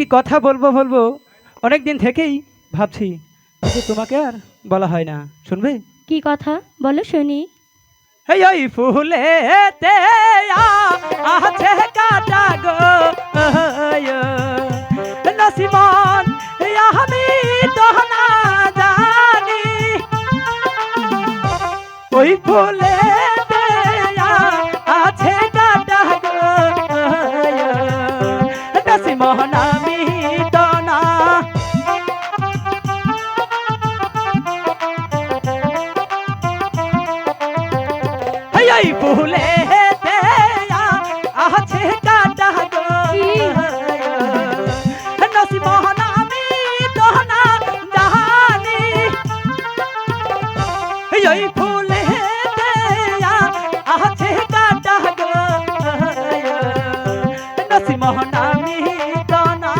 একটি কথা বলব বলব। অনেক দিন থেকেই ভাবছি কিন্তু তোমাকে আর বলা হয় না। শুনবে? কি কথা? বলো শুনি। এই ওই ফুলেতে আছে কাটা গো। নসিমন আমি তো না জানি। ওই ফুলেতে ফুলেতে আছে কাটা গো নসিমন আমি তো না জানি এই ফুলেতে আছে কাটা গো নসিমন আমি তো না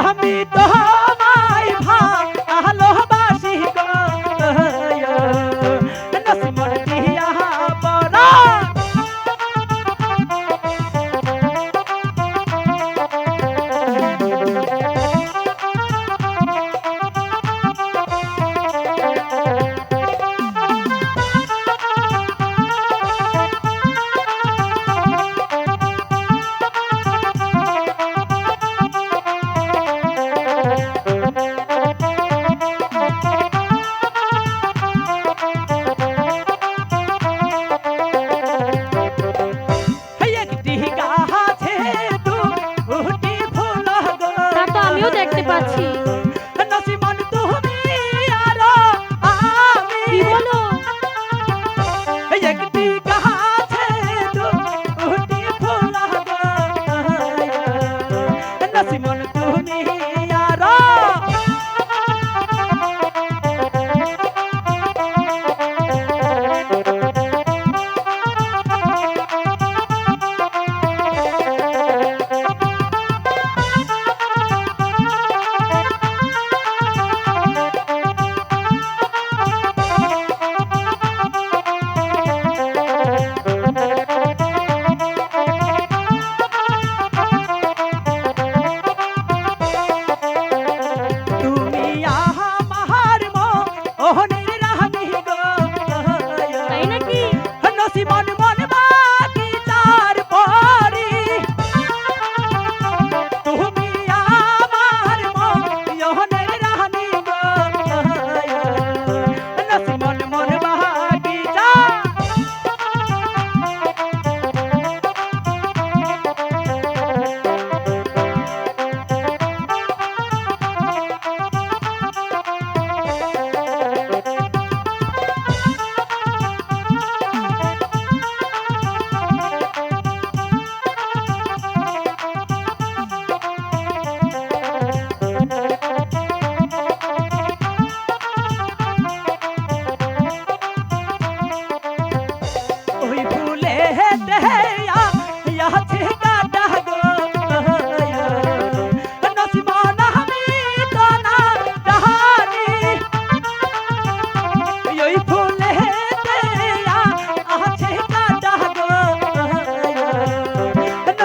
আমি তো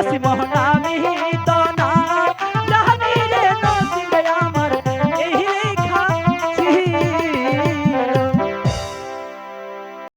सिमोहना में